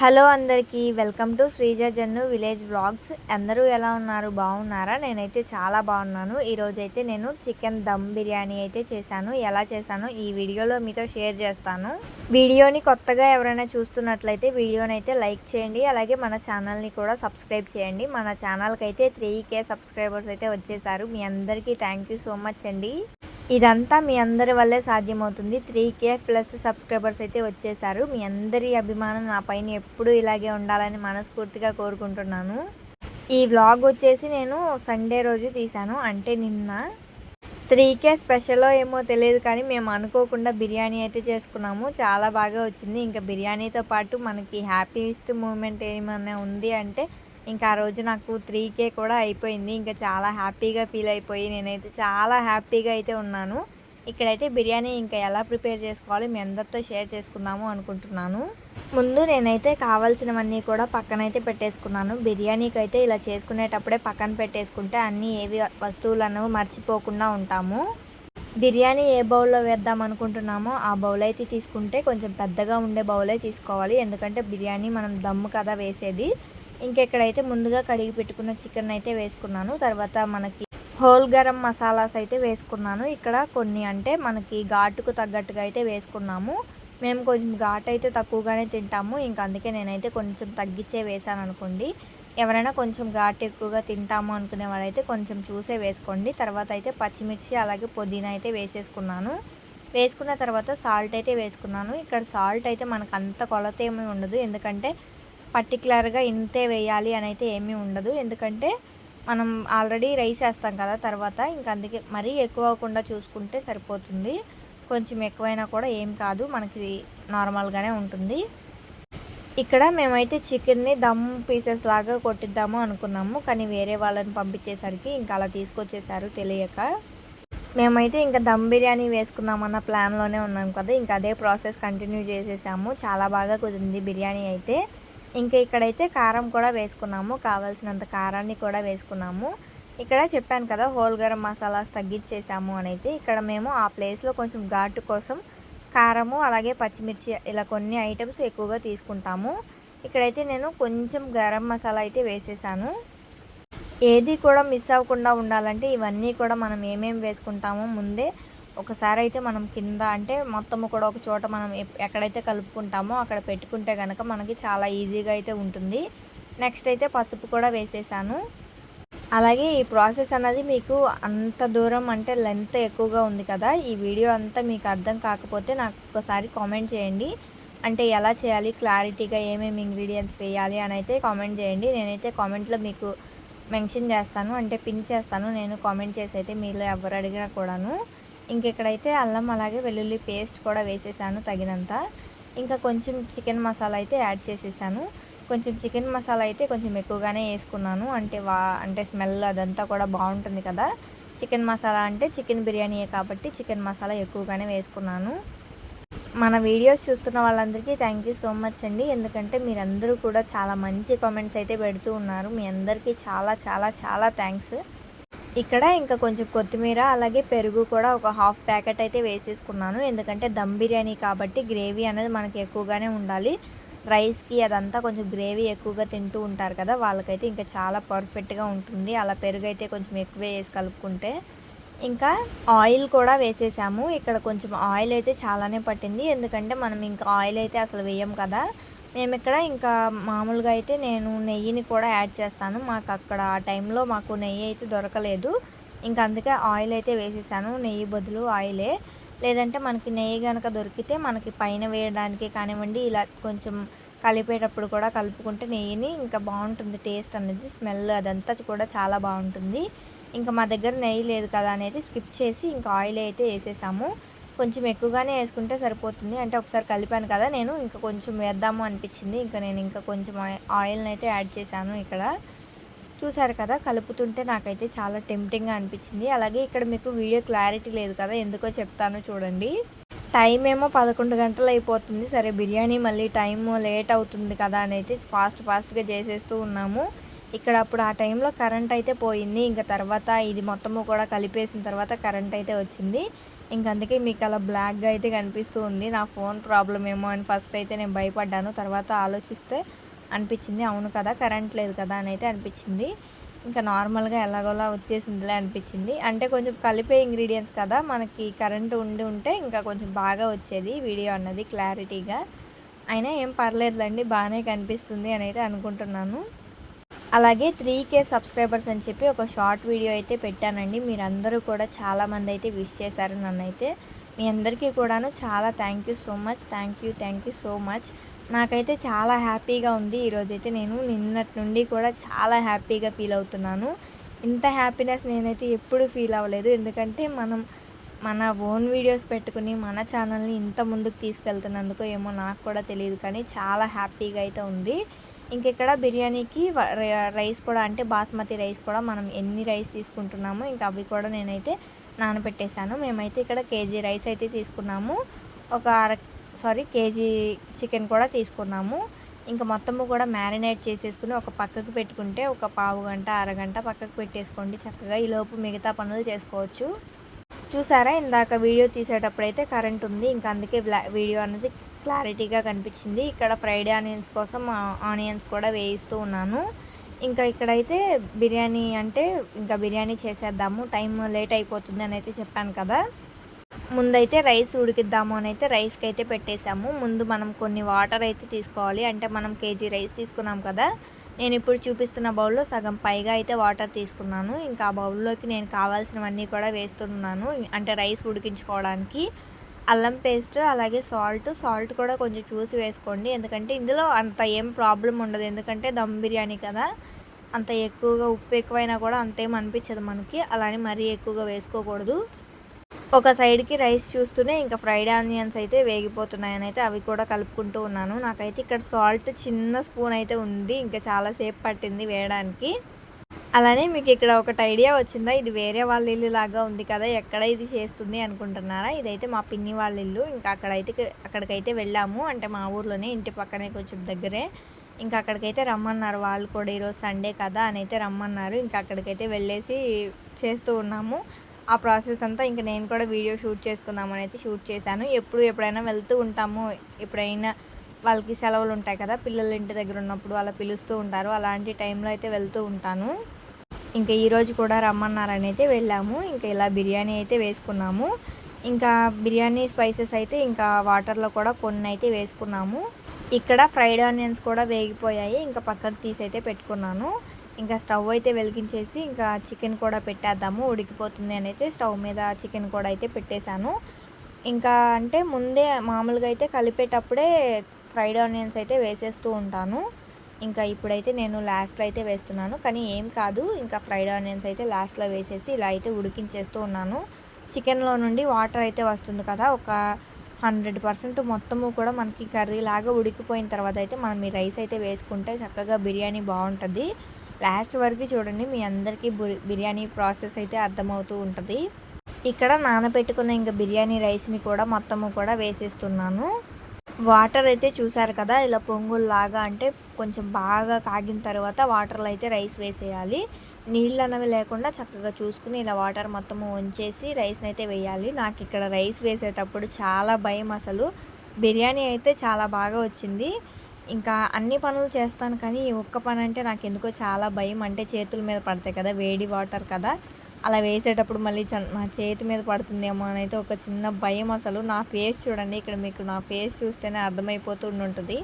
Hello అందరికీ welcome to Sreeja Jannu village vlogs అందరూ ఎలా ఉన్నారు? బాగున్నారా? నేనైతే చాలా బాగున్నాను. ఈరోజు అయితే నేను చికెన్ దమ్ బిర్యానీ అయితే చేశాను. ఎలా చేశానో ఈ వీడియోలో మీతో షేర్ చేస్తాను. వీడియోని కొత్తగా ఎవరైనా చూస్తున్నట్లయితే వీడియోని అయితే లైక్ చేయండి. అలాగే మన ఛానల్ని కూడా సబ్స్క్రైబ్ చేయండి. మన ఛానల్కి అయితే త్రీ కే సబ్స్క్రైబర్స్ అయితే వచ్చేసారు. మీ అందరికీ థ్యాంక్ యూ సో మచ్ అండి. ఇదంతా మీ అందరి వల్లే సాధ్యమవుతుంది. త్రీ కే ప్లస్ సబ్స్క్రైబర్స్ అయితే వచ్చేసారు. మీ అందరి అభిమానం నా పైన ఎప్పుడు ఇలాగే ఉండాలని మనస్ఫూర్తిగా కోరుకుంటున్నాను. ఈ వ్లాగ్ వచ్చేసి నేను సండే రోజు తీశాను. అంటే నిన్న త్రీ కే స్పెషల్లో ఏమో తెలియదు కానీ మేము అనుకోకుండా బిర్యానీ అయితే చేసుకున్నాము. చాలా బాగా వచ్చింది. ఇంకా బిర్యానీతో పాటు మనకి హ్యాపీయెస్ట్ మూమెంట్ ఏమైనా ఉంది అంటే ఇంకా ఆ రోజు నాకు త్రీ కే కూడా అయిపోయింది. ఇంకా చాలా హ్యాపీగా ఫీల్ అయిపోయి నేనైతే చాలా హ్యాపీగా అయితే ఉన్నాను. ఇక్కడైతే బిర్యానీ ఇంకా ఎలా ప్రిపేర్ చేసుకోవాలి మీ అందరితో షేర్ చేసుకుందాము అనుకుంటున్నాను. ముందు నేనైతే కావాల్సినవన్నీ కూడా పక్కనైతే పెట్టేసుకున్నాను. బిర్యానీకి అయితే ఇలా చేసుకునేటప్పుడే పక్కన పెట్టేసుకుంటే అన్నీ ఏవి వస్తువులను మర్చిపోకుండా ఉంటాము. బిర్యానీ ఏ బౌల్లో వేద్దాం అనుకుంటున్నామో ఆ బౌల్ అయితే తీసుకుంటే కొంచెం పెద్దగా ఉండే బౌలే తీసుకోవాలి. ఎందుకంటే బిర్యానీ మనం దమ్ము కదా వేసేది. ఇంకెక్కడైతే ముందుగా కడిగి పెట్టుకున్న చికెన్ అయితే వేసుకున్నాను. తర్వాత మనకి హోల్ గరం మసాలాస్ అయితే వేసుకున్నాను. ఇక్కడ కొన్ని అంటే మనకి ఘాటుకు తగ్గట్టుగా అయితే వేసుకున్నాము. మేము కొంచెం ఘాట్ అయితే తక్కువగానే తింటాము. ఇంకా అందుకే నేనైతే కొంచెం తగ్గించే వేసాను అనుకోండి. ఎవరైనా కొంచెం ఘాటు ఎక్కువగా తింటాము అనుకునే వాళ్ళైతే కొంచెం చూసే వేసుకోండి. తర్వాత అయితే పచ్చిమిర్చి అలాగే పుదీనా అయితే వేసేసుకున్నాను. వేసుకున్న తర్వాత సాల్ట్ అయితే వేసుకున్నాను. ఇక్కడ సాల్ట్ అయితే మనకు అంత కొలత ఏమీ ఉండదు. ఎందుకంటే పర్టికులర్గా ఇంతే వేయాలి అని అయితే ఏమీ ఉండదు. ఎందుకంటే మనం ఆల్రెడీ రైస్ వేస్తాం కదా తర్వాత. ఇంకా అందుకే మరీ ఎక్కువ అవ్వకుండా చూసుకుంటే సరిపోతుంది. కొంచెం ఎక్కువైనా కూడా ఏం కాదు. మనకి నార్మల్గానే ఉంటుంది. ఇక్కడ మేమైతే చికెన్ని దమ్ పీసెస్ లాగా కొట్టిద్దాము అనుకున్నాము. కానీ వేరే వాళ్ళని పంపించేసరికి ఇంకా అలా తీసుకొచ్చేసారు తెలియక. మేమైతే ఇంకా దమ్ బిర్యానీ వేసుకుందామన్న ప్లాన్లోనే ఉన్నాం కదా. ఇంకా అదే ప్రాసెస్ కంటిన్యూ చేసేసాము. చాలా బాగా కుదిరింది బిర్యానీ అయితే. ఇంకా ఇక్కడైతే కారం కూడా వేసుకున్నాము. కావాల్సినంత కారాన్ని కూడా వేసుకున్నాము. ఇక్కడ చెప్పాను కదా హోల్ గరం మసాలాస్ తగ్గించేసాము అని అయితే ఇక్కడ మేము ఆ ప్లేస్లో కొంచెం ఘాటు కోసం కారము అలాగే పచ్చిమిర్చి ఇలా కొన్ని ఐటమ్స్ ఎక్కువగా తీసుకుంటాము. ఇక్కడైతే నేను కొంచెం గరం మసాలా అయితే వేసేసాను. ఏది కూడా మిస్ అవ్వకుండా ఉండాలంటే ఇవన్నీ కూడా మనం ఏమేమి వేసుకుంటామో ముందే ఒకసారి అయితే మనం కింద అంటే మొత్తము కూడా ఒక చోట మనం ఎక్కడైతే కలుపుకుంటామో అక్కడ పెట్టుకుంటే కనుక మనకి చాలా ఈజీగా అయితే ఉంటుంది. నెక్స్ట్ అయితే పసుపు కూడా వేసేసాను. అలాగే ఈ ప్రాసెస్ అన్నది మీకు అంత దూరం అంటే లెంత్ ఎక్కువగా ఉంది కదా ఈ వీడియో అంతా మీకు అర్థం కాకపోతే నాకు ఒకసారి కామెంట్ చేయండి. అంటే ఎలా చేయాలి క్లారిటీగా ఏమేమి ఇంగ్రీడియంట్స్ వేయాలి అని అయితే కామెంట్ చేయండి. నేనైతే కామెంట్లో మీకు మెన్షన్ చేస్తాను అంటే పిన్ చేస్తాను. నేను కామెంట్ చేసి అయితే మీరు ఎవరు అడిగినా కూడాను. ఇంకెక్కడైతే అల్లం అలాగే వెల్లుల్లి పేస్ట్ కూడా వేసేసాను తగినంత. ఇంకా కొంచెం చికెన్ మసాలా అయితే యాడ్ చేసేసాను. కొంచెం చికెన్ మసాలా అయితే కొంచెం ఎక్కువగానే వేసుకున్నాను. అంటే వా అంటే స్మెల్ అదంతా కూడా బాగుంటుంది కదా. చికెన్ మసాలా అంటే చికెన్ బిర్యానీయే కాబట్టి చికెన్ మసాలా ఎక్కువగానే వేసుకున్నాను. మన వీడియోస్ చూస్తున్న వాళ్ళందరికీ థ్యాంక్ యూ సో మచ్ అండి. ఎందుకంటే మీరందరూ కూడా చాలా మంచి కామెంట్స్ అయితే పెడుతూ ఉన్నారు. మీ అందరికీ చాలా చాలా చాలా థ్యాంక్స్. ఇక్కడ ఇంకా కొంచెం కొత్తిమీర అలాగే పెరుగు కూడా ఒక హాఫ్ ప్యాకెట్ అయితే వేసేసుకున్నాను. ఎందుకంటే దమ్ బిర్యానీ కాబట్టి గ్రేవీ అనేది మనకి ఎక్కువగానే ఉండాలి. రైస్కి అదంతా కొంచెం గ్రేవీ ఎక్కువగా తింటూ ఉంటారు కదా వాళ్ళకైతే ఇంకా చాలా పర్ఫెక్ట్గా ఉంటుంది. అలా పెరుగు అయితే కొంచెం ఎక్కువ వేసి కలుపుకుంటే. ఇంకా ఆయిల్ కూడా వేసేసాము. ఇక్కడ కొంచెం ఆయిల్ అయితే చాలానే పట్టింది. ఎందుకంటే మనం ఇంకా ఆయిల్ అయితే అసలు వేయం కదా. మేము ఇక్కడ ఇంకా మామూలుగా అయితే నేను నెయ్యిని కూడా యాడ్ చేస్తాను. మాకు అక్కడ ఆ టైంలో మాకు నెయ్యి అయితే దొరకలేదు. ఇంకా అందుకే ఆయిల్ అయితే వేసేసాను. నెయ్యి బదులు ఆయిలే. లేదంటే మనకి నెయ్యి కనుక దొరికితే మనకి పైన వేయడానికి కానివ్వండి ఇలా కొంచెం కలిపేటప్పుడు కూడా కలుపుకుంటే నెయ్యిని ఇంకా బాగుంటుంది టేస్ట్ అనేది స్మెల్ అదంతా కూడా చాలా బాగుంటుంది. ఇంకా మా దగ్గర నెయ్యి లేదు కదా అనేది స్కిప్ చేసి ఇంకా ఆయిల్ అయితే వేసేసాము. కొంచెం ఎక్కువగానే వేసుకుంటే సరిపోతుంది. అంటే ఒకసారి కలిపాను కదా నేను ఇంకా కొంచెం వేద్దాము అనిపించింది. ఇంకా నేను ఇంకా కొంచెం ఆయిల్ని అయితే యాడ్ చేశాను ఇక్కడ. చూసారు కదా కలుపుతుంటే నాకైతే చాలా టెంప్టింగ్గా అనిపించింది. అలాగే ఇక్కడ మీకు వీడియో క్లారిటీ లేదు కదా ఎందుకో చెప్తాను చూడండి. టైం ఏమో పదకొండు గంటలు అయిపోతుంది. సరే బిర్యానీ మళ్ళీ టైం లేట్ అవుతుంది కదా అని అయితే ఫాస్ట్ ఫాస్ట్గా చేసేస్తూ ఉన్నాము. ఇక్కడ అప్పుడు ఆ టైంలో కరెంట్ అయితే పోయింది. ఇంకా తర్వాత ఇది మొత్తము కూడా కలిపేసిన తర్వాత కరెంట్ అయితే వచ్చింది. ఇంక అందుకే మీకు అలా బ్లాక్గా అయితే కనిపిస్తూ ఉంది. నా ఫోన్ ప్రాబ్లం ఏమో అని ఫస్ట్ అయితే నేను భయపడ్డాను. తర్వాత ఆలోచిస్తే అనిపించింది. అవును కదా కరెంట్ లేదు కదా అని అయితే అనిపించింది. ఇంకా నార్మల్గా ఎలాగోలా వచ్చేసిందిలే అనిపించింది. అంటే కొంచెం కలిపే ఇంగ్రీడియంట్స్ కదా మనకి కరెంట్ ఉండి ఉంటే ఇంకా కొంచెం బాగా వచ్చేది వీడియో అన్నది క్లారిటీగా. అయినా ఏం పర్లేదులేండి బాగానే కనిపిస్తుంది అని అయితే అనుకుంటున్నాను. అలాగే త్రీ కే సబ్స్క్రైబర్స్ అని చెప్పి ఒక షార్ట్ వీడియో అయితే పెట్టానండి. మీరందరూ కూడా చాలామంది అయితే విష్ చేశారు నన్ను అయితే మీ అందరికీ కూడాను చాలా thank you so much. Thank you thank you so much. నాకైతే చాలా హ్యాపీగా ఉంది. ఈరోజైతే నేను నిన్నటి నుండి కూడా చాలా హ్యాపీగా ఫీల్ అవుతున్నాను. ఇంత హ్యాపీనెస్ నేనైతే ఎప్పుడు ఫీల్ అవ్వలేదు. ఎందుకంటే మనం మన ఓన్ వీడియోస్ పెట్టుకుని మన ఛానల్ని ఇంత ముందుకు తీసుకెళ్తున్నందుకు ఏమో నాకు కూడా తెలియదు. కానీ చాలా హ్యాపీగా అయితే ఉంది. ఇంక ఇక్కడ బిర్యానీకి రైస్ కూడా అంటే బాస్మతి రైస్ కూడా మనం ఎన్ని రైస్ తీసుకుంటున్నామో ఇంకా అవి కూడా నేనైతే నానబెట్టేశాను. మేమైతే ఇక్కడ కేజీ రైస్ అయితే తీసుకున్నాము. ఒక అర సారీ కేజీ చికెన్ కూడా తీసుకున్నాము. ఇంకా మొత్తము కూడా మ్యారినేట్ చేసేసుకుని ఒక పక్కకు పెట్టుకుంటే ఒక పావు గంట అరగంట పక్కకు పెట్టేసుకోండి చక్కగా. ఈలోపు మిగతా పనులు చేసుకోవచ్చు. చూసారా? ఇందాక వీడియో తీసేటప్పుడు అయితే కరెంట్ ఉంది. ఇంకా అందుకే బ్లా వీడియో అనేది క్లారిటీగా కనిపించింది. ఇక్కడ ఫ్రైడ్ ఆనియన్స్ కోసం ఆనియన్స్ కూడా వేయిస్తూ ఉన్నాను. ఇంకా ఇక్కడైతే బిర్యానీ అంటే ఇంకా బిర్యానీ చేసేద్దాము. టైం లేట్ అయిపోతుంది అని అయితే చెప్పాను కదా. ముందైతే రైస్ ఉడికిద్దాము అని అయితే రైస్కి అయితే పెట్టేశాము. ముందు మనం కొన్ని వాటర్ అయితే తీసుకోవాలి. అంటే మనం కేజీ రైస్ తీసుకున్నాం కదా నేను ఇప్పుడు చూపిస్తున్న బౌల్లో సగం పైగా అయితే వాటర్ తీసుకున్నాను. ఇంకా ఆ బౌల్లోకి నేను కావాల్సినవన్నీ కూడా వేస్తున్నాను. అంటే రైస్ ఉడికించుకోవడానికి అల్లం పేస్ట్ అలాగే సాల్ట్. సాల్ట్ కూడా కొంచెం చూసి వేసుకోండి. ఎందుకంటే ఇందులో అంత ఏం ప్రాబ్లం ఉండదు. ఎందుకంటే దమ్ బిర్యానీ కదా అంత ఎక్కువగా ఉప్పు ఎక్కువైనా కూడా అంతేం అనిపించదు మనకి. అలానే మరీ ఎక్కువగా వేసుకోకూడదు. ఒక సైడ్కి రైస్ చూస్తూనే ఇంకా ఫ్రైడ్ ఆనియన్స్ అయితే వేగిపోతున్నాయని అయితే అవి కూడా కలుపుకుంటూ ఉన్నాను. నాకైతే ఇక్కడ సాల్ట్ చిన్న స్పూన్ అయితే ఉంది. ఇంకా చాలాసేపు పట్టింది వేయడానికి. అలానే మీకు ఇక్కడ ఒకటి ఐడియా వచ్చిందా? ఇది వేరే వాళ్ళ ఇల్లు లాగా ఉంది కదా ఎక్కడ ఇది చేస్తుంది అనుకుంటున్నారా? ఇదైతే మా పిన్ని వాళ్ళ ఇల్లు. ఇంకా అక్కడైతే అక్కడికైతే వెళ్ళాము. అంటే మా ఊర్లోనే ఇంటి పక్కనే కొంచెం దగ్గరే. ఇంకా అక్కడికైతే రమ్మన్నారు. వాళ్ళు కూడా ఈరోజు సండే కదా అని అయితే రమ్మన్నారు. ఇంకా అక్కడికైతే వెళ్ళేసి చేస్తూ ఉన్నాము. ఆ ప్రాసెస్ అంతా ఇంకా నేను కూడా వీడియో షూట్ చేసుకుందామని అయితే షూట్ చేశాను. ఎప్పుడు ఎప్పుడైనా వెళ్తూ ఉంటాము. ఎప్పుడైనా వాళ్ళకి సెలవులు ఉంటాయి కదా పిల్లలు ఇంటి దగ్గర ఉన్నప్పుడు అలా పిలుస్తూ ఉంటారు. అలాంటి టైంలో అయితే వెళ్తూ ఉంటాను. ఇంకా ఈరోజు కూడా రమ్మన్నారని అయితే వెళ్ళాము. ఇంకా ఇలా బిర్యానీ అయితే వేసుకున్నాము. ఇంకా బిర్యానీ స్పైసెస్ అయితే ఇంకా వాటర్లో కూడా కొన్ని అయితే వేసుకున్నాము. ఇక్కడ ఫ్రైడ్ ఆనియన్స్ కూడా వేగిపోయాయి. ఇంకా పక్కకు తీసి అయితే పెట్టుకున్నాను. ఇంకా స్టవ్ అయితే వెలిగించేసి ఇంకా చికెన్ కూడా పెట్టేద్దాము. ఉడికిపోతుంది అని అయితే స్టవ్ మీద చికెన్ కూడా అయితే పెట్టేశాను. ఇంకా అంటే ముందే మామూలుగా అయితే కలిపేటప్పుడే ఫ్రైడ్ ఆనియన్స్ అయితే వేసేస్తూ ఉంటాను. ఇంకా ఇప్పుడైతే నేను లాస్ట్లో అయితే వేస్తున్నాను. కానీ ఏం కాదు. ఇంకా ఫ్రైడ్ ఆనియన్స్ అయితే లాస్ట్లో వేసేసి ఇలా అయితే ఉడికించేస్తూ ఉన్నాను. చికెన్లో నుండి వాటర్ అయితే వస్తుంది కదా. ఒక హండ్రెడ్ పర్సెంట్ మొత్తము కూడా మనకి కర్రీ లాగా ఉడికిపోయిన తర్వాత అయితే మనం ఈ రైస్ అయితే వేసుకుంటే చక్కగా బిర్యానీ బాగుంటుంది. లాస్ట్ వరకు చూడండి మీ అందరికీ బిర్యానీ ప్రాసెస్ అయితే అర్థమవుతూ ఉంటుంది. ఇక్కడ నానబెట్టుకున్న ఇంకా బిర్యానీ రైస్ని కూడా మొత్తము కూడా వేసేస్తున్నాను. వాటర్ అయితే చూసారు కదా ఇలా పొంగుల్లాగా అంటే కొంచెం బాగా కాగిన తర్వాత వాటర్లో అయితే రైస్ వేసేయాలి. నీళ్ళు అనేవి లేకుండా చక్కగా చూసుకుని ఇలా వాటర్ మొత్తము ఉంచేసి రైస్ని అయితే వేయాలి. నాకు ఇక్కడ రైస్ వేసేటప్పుడు చాలా భయం అసలు. బిర్యానీ అయితే చాలా బాగా వచ్చింది. ఇంకా అన్ని పనులు చేస్తాను కానీ ఈ ఒక్క పని అంటే నాకు ఎందుకో చాలా భయం. అంటే చేతుల మీద పడతాయి కదా వేడి వాటర్ కదా. అలా వేసేటప్పుడు మళ్ళీ చ- నా చేతి మీద పడుతుందేమో అని అయితే ఒక చిన్న భయం అసలు. నా ఫేస్ చూడండి ఇక్కడ మీకు నా ఫేస్ చూస్తేనే అర్థమైపోతూ ఉంటుంది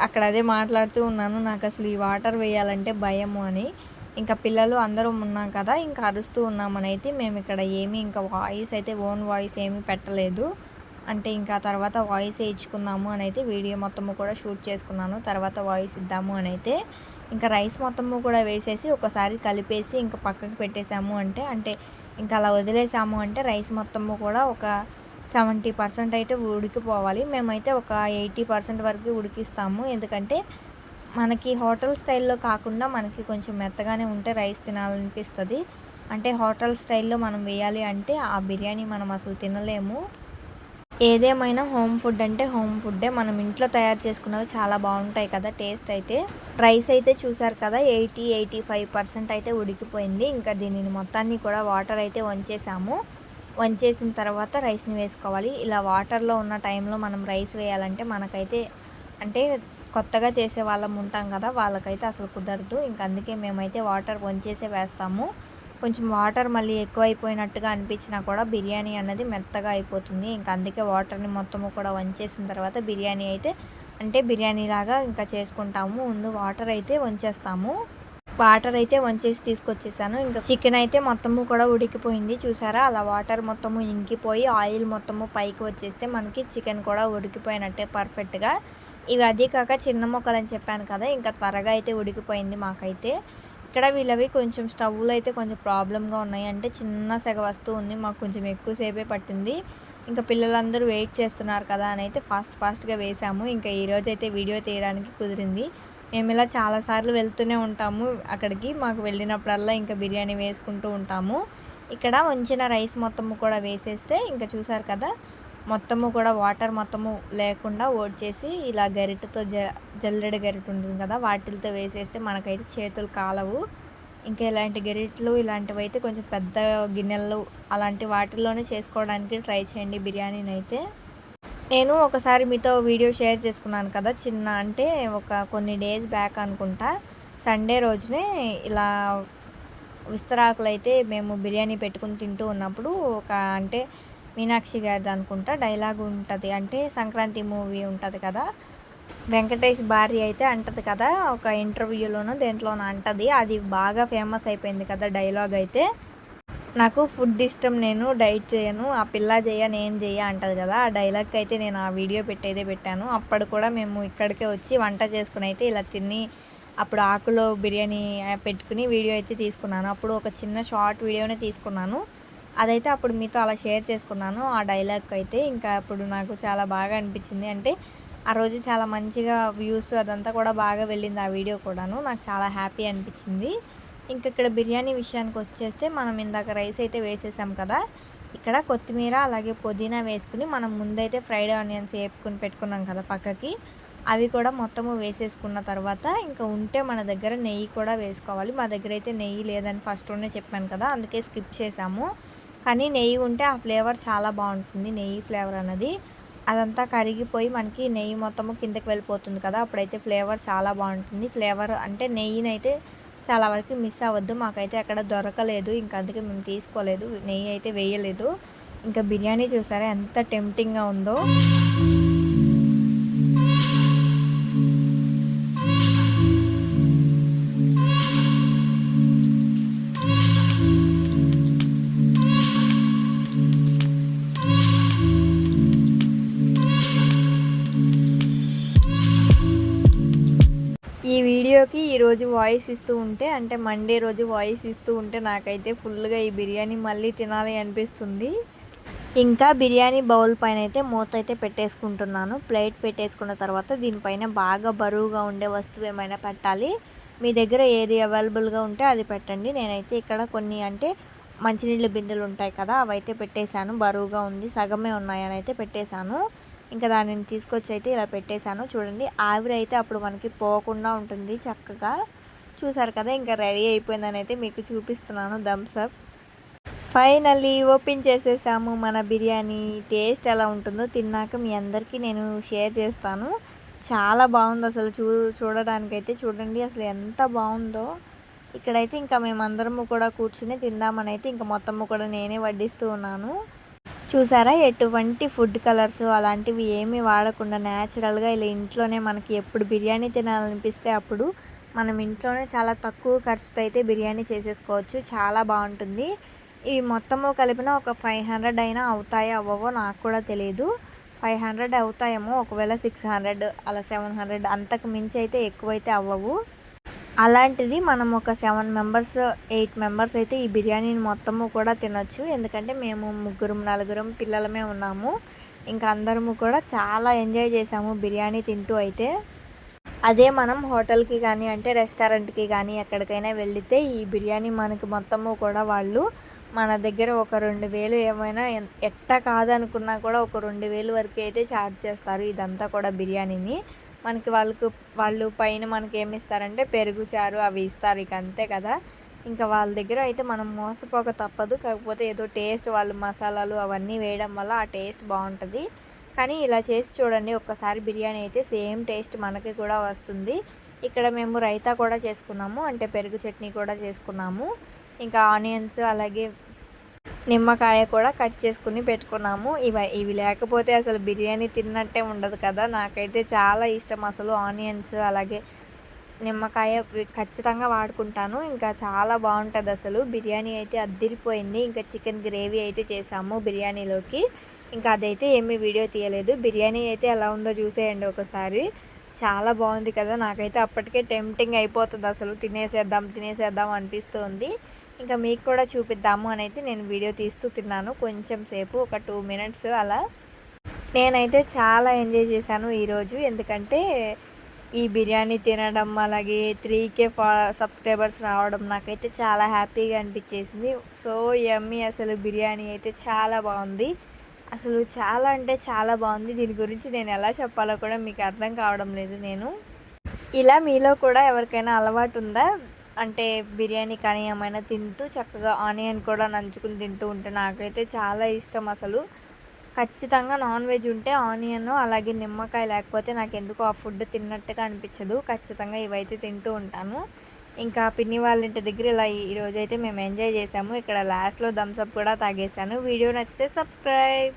అక్కడ అదే మాట్లాడుతూ ఉన్నాను నాకు అసలు ఈ వాటర్ వేయాలంటే భయము అని. ఇంకా పిల్లలు అందరం ఉన్నాం కదా ఇంకా అరుస్తూ ఉన్నామని అయితే మేము ఇక్కడ ఏమీ ఇంకా వాయిస్ అయితే ఓన్ వాయిస్ ఏమీ పెట్టలేదు. అంటే ఇంకా తర్వాత వాయిస్ వేయించుకుందాము అని అయితే వీడియో మొత్తము కూడా షూట్ చేసుకున్నాను. తర్వాత వాయిస్ ఇద్దాము అని అయితే ఇంకా రైస్ మొత్తము కూడా వేసేసి ఒకసారి కలిపేసి ఇంకా పక్కకు పెట్టేసాము అంటే అంటే ఇంకా అలా వదిలేసాము అంటే రైస్ మొత్తము కూడా ఒక సెవెంటీ పర్సెంట్ అయితే ఉడికిపోవాలి. మేమైతే ఒక ఎయిటీ పర్సెంట్ వరకు ఉడికిస్తాము. ఎందుకంటే మనకి హోటల్ స్టైల్లో కాకుండా మనకి కొంచెం మెత్తగానే ఉంటే రైస్ తినాలనిపిస్తుంది. అంటే హోటల్ స్టైల్లో మనం వేయాలి అంటే ఆ బిర్యానీ మనం అసలు తినలేము. ఏదేమైనా హోమ్ ఫుడ్ అంటే హోమ్ ఫుడ్డే. మనం ఇంట్లో తయారు చేసుకున్నవి చాలా బాగుంటాయి కదా టేస్ట్ అయితే. రైస్ అయితే చూసారు కదా ఎయిటీ ఎయిటీ ఫైవ్ పర్సెంట్ అయితే ఉడికిపోయింది. ఇంకా దీనిని మొత్తాన్ని కూడా వాటర్ అయితే వంచేసాము. వంచేసిన తర్వాత రైస్ని వేసుకోవాలి. ఇలా వాటర్లో ఉన్న టైంలో మనం రైస్ వేయాలంటే మనకైతే అంటే కొత్తగా చేసే వాళ్ళం ఉంటాం కదా వాళ్ళకైతే అసలు కుదరదు. ఇంకా అందుకే మేమైతే వాటర్ వంచేసే వేస్తాము. కొంచెం వాటర్ మళ్ళీ ఎక్కువ అయిపోయినట్టుగా అనిపించినా కూడా బిర్యానీ అన్నది మెత్తగా అయిపోతుంది. ఇంకా అందుకే వాటర్ని మొత్తము కూడా వంచేసిన తర్వాత బిర్యానీ అయితే అంటే బిర్యానీ లాగా ఇంకా చేసుకుంటాము. ముందు వాటర్ అయితే వంచేస్తాము. వాటర్ అయితే వంచేసి తీసుకొచ్చేసాను. ఇంకా చికెన్ అయితే మొత్తము కూడా ఉడికిపోయింది చూసారా? అలా వాటర్ మొత్తము ఇంకిపోయి ఆయిల్ మొత్తము పైకి వచ్చేస్తే మనకి చికెన్ కూడా ఉడికిపోయినట్టే పర్ఫెక్ట్గా. ఇవి అదే కాక చిన్న మొక్కలు అని చెప్పాను కదా ఇంకా త్వరగా అయితే ఉడికిపోయింది మాకైతే. ఇక్కడ వీళ్ళవి కొంచెం స్టవ్లు అయితే కొంచెం ప్రాబ్లంగా ఉన్నాయి. అంటే చిన్న సెగ వస్తూ ఉంది మాకు కొంచెం ఎక్కువసేపే పట్టింది. ఇంకా పిల్లలందరూ వెయిట్ చేస్తున్నారు కదా అని అయితే ఫాస్ట్ ఫాస్ట్గా వేసాము. ఇంకా ఈరోజు అయితే వీడియో తీయడానికి కుదిరింది. మేము ఇలా చాలాసార్లు వెళ్తూనే ఉంటాము అక్కడికి. మాకు వెళ్ళినప్పుడల్లా ఇంకా బిర్యానీ వేసుకుంటూ ఉంటాము. ఇక్కడ ఉంచిన రైస్ మొత్తము కూడా వేసేస్తే ఇంకా చూసారు కదా మొత్తము కూడా వాటర్ మొత్తము లేకుండా ఓడ్చేసి ఇలా గరిటతో జ జల్లెడ గరిట ఉంటుంది కదా వాటితో వేసేస్తే మనకైతే చేతులు కాలవు. ఇంకా ఇలాంటి గరిటలు ఇలాంటివి అయితే కొంచెం పెద్ద గిన్నెలు అలాంటి వాటిల్లోనే చేసుకోవడానికి ట్రై చేయండి బిర్యానీని అయితే నేను ఒకసారి మీతో వీడియో షేర్ చేసుకున్నాను కదా చిన్న అంటే ఒక కొన్ని డేస్ బ్యాక్ అనుకుంటా. సండే రోజునే ఇలా విస్తరాకులు అయితే మేము బిర్యానీ పెట్టుకుని తింటూ ఉన్నప్పుడు ఒక అంటే మీనాక్షి గారిది అనుకుంటా డైలాగ్ ఉంటుంది. అంటే సంక్రాంతి మూవీ ఉంటుంది కదా. వెంకటేష్ భార్య అయితే అంటది కదా ఒక ఇంటర్వ్యూలోనూ దేంట్లోనూ అంటది. అది బాగా ఫేమస్ అయిపోయింది కదా డైలాగ్ అయితే. నాకు ఫుడ్ ఇష్టం నేను డైట్ చేయను ఆ పిల్ల చేయ నేను చేయ అంటది కదా. ఆ డైలాగ్ అయితే నేను ఆ వీడియో పెట్టేదే పెట్టాను. అప్పుడు కూడా మేము ఇక్కడికే వచ్చి వంట చేసుకుని అయితే ఇలా తిని అప్పుడు ఆకులో బిర్యానీ పెట్టుకుని వీడియో అయితే తీసుకున్నాను. అప్పుడు ఒక చిన్న షార్ట్ వీడియోనే తీసుకున్నాను. అదైతే అప్పుడు మీతో అలా షేర్ చేసుకున్నాను ఆ డైలాగ్ అయితే ఇంకా అప్పుడు నాకు చాలా బాగా అనిపించింది. అంటే ఆ రోజు చాలా మంచిగా వ్యూస్ అదంతా కూడా బాగా వెళ్ళింది ఆ వీడియో కూడాను. నాకు చాలా హ్యాపీ అనిపించింది. ఇంక ఇక్కడ బిర్యానీ విషయానికి వచ్చేస్తే మనం ఇందాక రైస్ అయితే వేసేసాం కదా. ఇక్కడ కొత్తిమీర అలాగే పుదీనా వేసుకుని మనం ముందైతే ఫ్రైడ్ ఆనియన్స్ వేపుకుని పెట్టుకున్నాం కదా పక్కకి. అవి కూడా మొత్తము వేసేసుకున్న తర్వాత ఇంకా ఉంటే మన దగ్గర నెయ్యి కూడా వేసుకోవాలి. మా దగ్గర అయితే నెయ్యి లేదని ఫస్ట్లోనే చెప్పాను కదా అందుకే స్కిప్ చేసాము కానీ నెయ్యి ఉంటే ఆ ఫ్లేవర్ చాలా బాగుంటుంది నెయ్యి ఫ్లేవర్ అన్నది. అదంతా కరిగిపోయి మనకి నెయ్యి మొత్తము కిందకి వెళ్ళిపోతుంది కదా అప్పుడైతే ఫ్లేవర్ చాలా బాగుంటుంది. ఫ్లేవర్ అంటే నెయ్యినైతే చాలా వరకు మిస్ అవ్వద్దు మాకైతే అక్కడ దొరకలేదు ఇంకా అందుకే మేము తీసుకోలేదు నెయ్యి అయితే వేయలేదు. ఇంకా బిర్యానీ చూసారా ఎంత టెంప్టింగ్గా ఉందో. వీడియోకి ఈరోజు వాయిస్ ఇస్తూ ఉంటే అంటే మండే రోజు వాయిస్ ఇస్తూ ఉంటే నాకైతే ఫుల్గా ఈ బిర్యానీ మళ్ళీ తినాలి అనిపిస్తుంది. ఇంకా బిర్యానీ బౌల్ పైన అయితే మూత అయితే పెట్టేసుకుంటున్నాను. ప్లేట్ పెట్టేసుకున్న తర్వాత దీనిపైన బాగా బరువుగా ఉండే వస్తువు ఏమైనా పెట్టాలి. మీ దగ్గర ఏది అవైలబుల్గా ఉంటే అది పెట్టండి. నేనైతే ఇక్కడ కొన్ని అంటే మంచినీళ్ళ బిందెలు ఉంటాయి కదా అవైతే పెట్టేశాను. బరువుగా ఉంది సగమే ఉన్నాయని అయితే పెట్టేశాను. ఇంకా దానిని తీసుకొచ్చి అయితే ఇలా పెట్టేశాను. చూడండి ఆవిరి అయితే అప్పుడు మనకి పోకుండా ఉంటుంది చక్కగా. చూసారు కదా ఇంకా రెడీ అయిపోయిందని అయితే మీకు చూపిస్తున్నాను. థమ్స్అప్ ఫైనల్లీ ఓపెన్ చేసేసాము మన బిర్యానీ. టేస్ట్ ఎలా ఉంటుందో తిన్నాక మీ అందరికీ నేను షేర్ చేస్తాను. చాలా బాగుంది అసలు చూ చూడడానికైతే. చూడండి అసలు ఎంత బాగుందో. ఇక్కడైతే ఇంకా మేమందరము కూడా కూర్చుని తిందామని అయితే ఇంకా మొత్తము కూడా నేనే వడ్డిస్తూ ఉన్నాను. చూసారా? ఎటువంటి ఫుడ్ కలర్స్ అలాంటివి ఏమీ వాడకుండా న్యాచురల్గా ఇలా ఇంట్లోనే మనకి ఎప్పుడు బిర్యానీ తినాలనిపిస్తే అప్పుడు మనం ఇంట్లోనే చాలా తక్కువ ఖర్చుతో అయితే బిర్యానీ చేసేసుకోవచ్చు. చాలా బాగుంటుంది. ఇవి మొత్తము కలిపిన ఒక ఫైవ్ హండ్రెడ్ అయినా అవుతాయో అవ్వవో నాకు కూడా తెలియదు ఫైవ్ హండ్రెడ్ అవుతాయేమో ఒకవేళ సిక్స్ హండ్రెడ్ అలా సెవెన్ హండ్రెడ్ అంతకు మించి అయితే ఎక్కువైతే అవ్వవు. అలాంటిది మనం ఒక సెవెన్ మెంబర్స్ ఎయిట్ మెంబర్స్ అయితే ఈ బిర్యానీని మొత్తము కూడా తినొచ్చు. ఎందుకంటే మేము ముగ్గురం నలుగురం పిల్లలమే ఉన్నాము. ఇంకా అందరము కూడా చాలా ఎంజాయ్ చేసాము బిర్యానీ తింటూ అయితే. అదే మనం హోటల్కి కానీ అంటే రెస్టారెంట్కి కానీ ఎక్కడికైనా వెళితే ఈ బిర్యానీ మనకి మొత్తము కూడా వాళ్ళు మన దగ్గర ఒక రెండు వేలు ఏమైనా ఎట్ట కాదనుకున్నా కూడా ఒక రెండు వేలు వరకు అయితే ఛార్జ్ చేస్తారు ఇదంతా కూడా బిర్యానీని. మనకి వాళ్ళకు వాళ్ళు పైన మనకి ఏమి ఇస్తారంటే పెరుగు చారు అవి ఇస్తారు ఇక అంతే కదా. ఇంకా వాళ్ళ దగ్గర అయితే మనం మోసపోక తప్పదు. కాకపోతే ఏదో టేస్ట్ వాళ్ళు మసాలాలు అవన్నీ వేయడం వల్ల ఆ టేస్ట్ బాగుంటుంది. కానీ ఇలా చేసి చూడండి ఒక్కసారి బిర్యానీ అయితే సేమ్ టేస్ట్ మనకి కూడా వస్తుంది. ఇక్కడ మేము రైతా కూడా చేసుకున్నాము అంటే పెరుగు చట్నీ కూడా చేసుకున్నాము. ఇంకా ఆనియన్స్ అలాగే నిమ్మకాయ కూడా కట్ చేసుకుని పెట్టుకున్నాము. ఇవి ఇవి లేకపోతే అసలు బిర్యానీ తిన్నట్టే ఉండదు కదా. నాకైతే చాలా ఇష్టం అసలు ఆనియన్స్ అలాగే నిమ్మకాయ ఖచ్చితంగా వాడుకుంటాను. ఇంకా చాలా బాగుంటుంది అసలు. బిర్యానీ అయితే అద్దిరిపోయింది. ఇంకా చికెన్ గ్రేవీ అయితే చేసాము బిర్యానీలోకి. ఇంకా అదైతే ఏమీ వీడియో తీయలేదు. బిర్యానీ అయితే ఎలా ఉందో చూసేయండి ఒకసారి. చాలా బాగుంది కదా. నాకైతే అప్పటికే టెంప్టింగ్ అయిపోతుంది అసలు. తినేసేద్దాం తినేసేద్దాం అనిపిస్తుంది. ఇంకా మీకు కూడా చూపిద్దాము అని అయితే నేను వీడియో తీస్తూ తిన్నాను కొంచెం సేపు ఒక టూ మినిట్స్ అలా. నేనైతే చాలా ఎంజాయ్ చేశాను ఈరోజు ఎందుకంటే ఈ బిర్యానీ తినడం అలాగే త్రీ కే ఫా సబ్స్క్రైబర్స్ రావడం నాకైతే చాలా హ్యాపీగా అనిపించేసింది. సో యమ్మీ అసలు బిర్యానీ అయితే చాలా బాగుంది. అసలు చాలా అంటే చాలా బాగుంది. దీని గురించి నేను ఎలా చెప్పాలో కూడా మీకు అర్థం కావడం లేదు నేను. ఇలా మీలో కూడా ఎవరికైనా అలవాటు ఉందా? అంటే బిర్యానీ కానీ ఏమైనా తింటూ చక్కగా ఆనియన్ కూడా నంచుకుని తింటూ ఉంటే నాకైతే చాలా ఇష్టం అసలు. ఖచ్చితంగా నాన్ వెజ్ ఉంటే ఆనియన్ అలాగే నిమ్మకాయ లేకపోతే నాకు ఎందుకో ఆ ఫుడ్ తిన్నట్టుగా అనిపించదు. ఖచ్చితంగా ఇవైతే తింటూ ఉంటాను. ఇంకా పిన్ని వాళ్ళ ఇంటి దగ్గర ఇలా ఈరోజైతే మేము ఎంజాయ్ చేసాము. ఇక్కడ లాస్ట్లో థమ్స్అప్ కూడా తాగేసాను వీడియో నచ్చితే సబ్స్క్రైబ్.